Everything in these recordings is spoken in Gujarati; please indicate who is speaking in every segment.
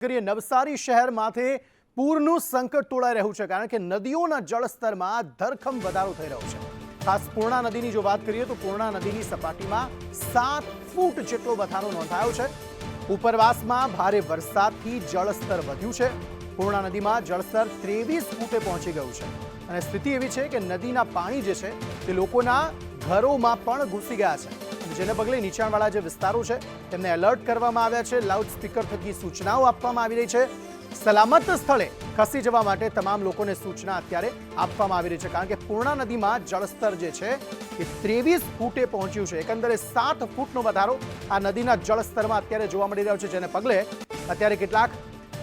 Speaker 1: કરીએ. નવસારી શહેરમાંથી પૂરનું સંકટ તોળાઈ રહ્યું છે કારણ કે નદીઓના જળસ્તરમાં ધરખમ વધારો થઈ રહ્યો છે. ખાસ પૂર્ણા નદીની જો વાત કરીએ તો પૂર્ણા નદીની સપાટીમાં સાત ફૂટ જેટલો વધારો નોંધાયો છે. ઉપરવાસમાં ભારે વરસાદથી જળસ્તર વધ્યું છે. પૂર્ણા નદીમાં જળસ્તર ત્રેવીસ ફૂટે પહોંચી ગયું છે. અને સ્થિતિ એવી છે કે નદીના પાણી જે છે તે લોકોના ઘરોમાં પણ ઘૂસી ગયા છે. જેને પગલે નીચાણવાળા જે વિસ્તારો છે, તેમને એલર્ટ કરવામાં આવ્યા છે. લાઉડ સ્પીકર થકી સૂચનાઓ આપવામાં આવી રહી છે. સલામત સ્થળે ખસી જવા માટે તમામ લોકોને સૂચના અત્યારે આપવામાં આવી રહી છે. કારણ કે પૂર્ણા નદીમાં જળસ્તર જે છે, એ ત્રેવીસ ફૂટે પહોંચ્યું છે. એકંદરે સાત ફૂટનો વધારો આ નદીના જળસ્તરમાં અત્યારે જોવા મળી રહ્યો છે, જેને પગલે અત્યારે કેટલાક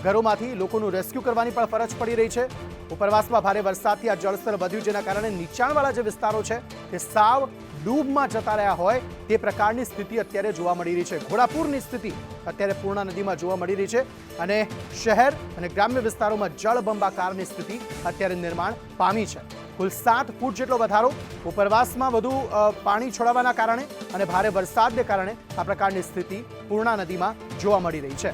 Speaker 1: ઘરોમાંથી લોકોનું રેસ્ક્યુ કરવાની પણ ફરજ પડી રહી છે. ઉપરવાસમાં ભારે વરસાદથી આ જળસ્તર વધ્યું, જેના કારણે નીચાણવાળા જે વિસ્તારો છે, તે સાવ ડૂબમાં જતા રહ્યા હોય તે પ્રકારની સ્થિતિ અત્યારે જોવા મળી રહી છે. ઘોડાપુરની સ્થિતિ અત્યારે પૂર્ણા નદીમાં જોવા મળી રહી છે અને શહેર અને ગ્રામ્ય વિસ્તારોમાં જળબંબાકારની સ્થિતિ અત્યારે નિર્માણ પામી છે. કુલ સાત ફૂટ જેટલો વધારો ઉપરવાસમાં વધુ પાણી છોડાવાના કારણે અને ભારે વરસાદને કારણે આ પ્રકારની સ્થિતિ પૂર્ણા નદીમાં જોવા મળી રહી છે.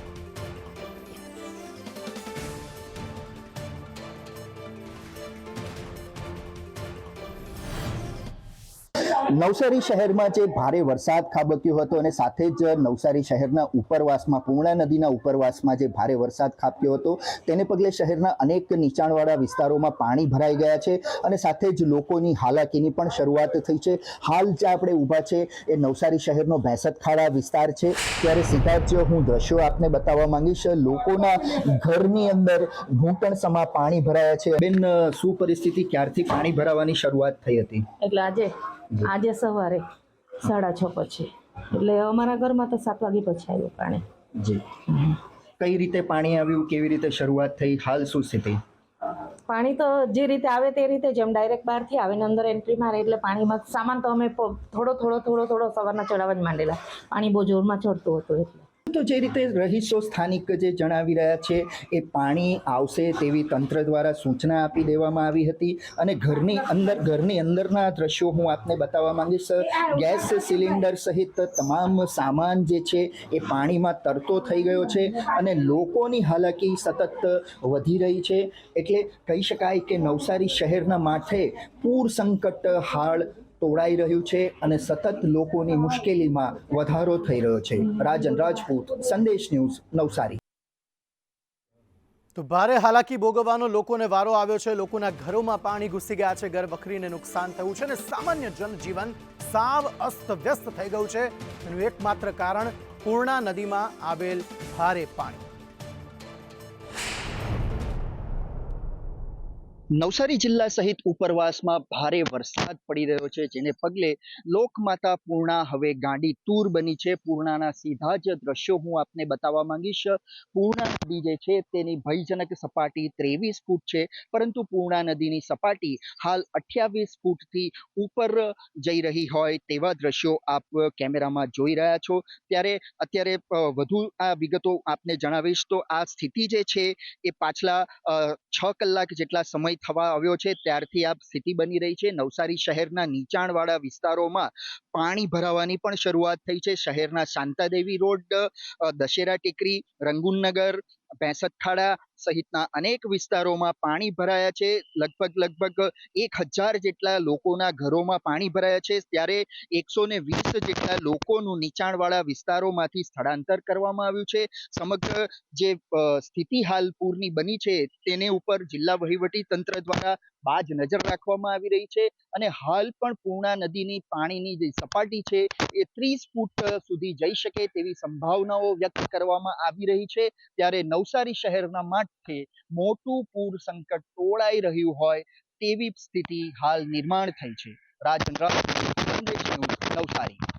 Speaker 2: નવસારી શહેરમાં જે ભારે વરસાદ ખાબક્યો હતો અને સાથે જ નવસારી શહેરના ઉપરવાસમાં, પૂર્ણા નદીના ઉપરવાસમાં જે ભારે વરસાદ ખાબક્યો હતો, તેને પગલે શહેરના અનેક નીચાણવાળા વિસ્તારોમાં પાણી ભરાઈ ગયા છે અને સાથે જ લોકોની હાલાકીની પણ શરૂઆત થઈ છે. હાલ જે આપણે ઊભા છે એ નવસારી શહેરનો ભેંસતખાડા વિસ્તાર છે. ત્યારે સીધા જ હું દ્રશ્યો આપને બતાવવા માંગીશ. લોકોના ઘરની અંદર ઘૂંટણ સમા પાણી ભરાયા છે. બેન શું પરિસ્થિતિ ક્યારથી પાણી ભરાવાની શરૂઆત થઈ હતી?
Speaker 3: એટલે આજે આજે સવારે સાડા છ પછી. એટલે અમારા ઘરમાં તો સાત વાગે પછી આવ્યું પાણી.
Speaker 2: જી. કઈ રીતે પાણી આવ્યું? કેવી રીતે શરૂઆત થઈ? હાલ શું સ્થિતિ?
Speaker 3: પાણી તો જે રીતે આવે તે રીતે જેમ ડાયરેક્ટ બહારથી આવે ને અંદર એન્ટ્રી મારે એટલે પાણીમાં સામાન તો અમે થોડો થોડો થોડો થોડો સવારના ચડાવવા જ માંડેલા. પાણી બહુ જોરમાં ચડતું હતું એટલે.
Speaker 2: તો જે રીતે રહીશો સ્થાનિક જે જણાવી રહ્યા છે, એ પાણી આવશે તેવી તંત્ર દ્વારા સૂચના આપી દેવામાં આવી હતી અને ઘરની અંદર, ઘરની અંદરના દ્રશ્યો હું આપને બતાવવા માંગીશ. ગેસ સિલિન્ડર સહિત તમામ સામાન જે છે, એ પાણીમાં તરતો થઈ ગયો છે અને લોકોની હાલાકી સતત વધી રહી છે. એટલે કહી શકાય કે નવસારી શહેરના માથે પૂર સંકટ હાલ તોડાઈ રહ્યું છે અને સતત લોકોની મુશ્કેલીમાં વધારો થઈ રહ્યો છે. રાજન રાજપૂત, સંદેશ ન્યૂઝ, નવસારી.
Speaker 1: તો ભારે હાલાકી ભોગવવાનો લોકોને વારો આવ્યો છે. લોકોના ઘરોમાં પાણી ઘૂસી ગયા છે. ઘર વખરીને નુકસાન થયું છે અને સામાન્ય જનજીવન સાવ અસ્તવ્યસ્ત થઈ ગયું છે. એનું એકમાત્ર કારણ પૂર્ણા નદીમાં આવેલ ભારે પાણી.
Speaker 2: નવસારી જિલ્લા સહિત ઉપરવાસમાં ભારે વરસાદ પડી રહ્યો છે, જેને પગલે લોકમાતા પૂર્ણા હવે ગાંડી તૂર બની છે. પૂર્ણાના સીધા જ દ્રશ્યો હું આપને બતાવવા માંગીશ. પૂર્ણા નદી જે છે, તેની ભયજનક સપાટી ત્રેવીસ ફૂટ છે, પરંતુ પૂર્ણા નદીની સપાટી હાલ અઠ્યાવીસ ફૂટથી ઉપર જઈ રહી હોય તેવા દ્રશ્યો આપ કેમેરામાં જોઈ રહ્યા છો. ત્યારે અત્યારે વધુ આ વિગતો આપને જણાવીશ. તો આ સ્થિતિ જે છે, એ પાછલા છ કલાક જેટલા સમય થવા આવ્યો છે. ત્યારથી આ સ્થિતિ બની રહી છે. નવસારી શહેરના નીચાણવાળા વિસ્તારોમાં પાણી ભરાવાની પણ શરૂઆત થઈ છે. શહેરના શાંતાદેવી રોડ દશેરા ટેકરી રંગુનનગર ભેંસતખાડા સહિતના અનેક વિસ્તારોમાં પાણી ભરાયા છે. લગભગ લગભગ એક હજાર જેટલા લોકોના ઘરોમાં પાણી ભરાયા છે. ત્યારે એકસો ને વીસ જેટલા લોકોનું નીચાણવાળા વિસ્તારોમાંથી સ્થળાંતર કરવામાં આવ્યું છે. સમગ્ર જે સ્થિતિ હાલ પૂરની બની છે તેને ઉપર જિલ્લા વહીવટી તંત્ર દ્વારા બાજ નજર રાખવામાં આવી રહી છે અને હાલ પણ પૂર્ણા નદીની પાણીની જે સપાટી છે એ ત્રીસ ફૂટ સુધી જઈ શકે તેવી સંભાવનાઓ વ્યક્ત કરવામાં આવી રહી છે. ત્યારે નવસારી શહેરના માઠે મોટું પૂર સંકટ તોળાઈ રહ્યું હોય તેવી સ્થિતિ હાલ નિર્માણ થઈ છે. રાજન રાજ નવસારી.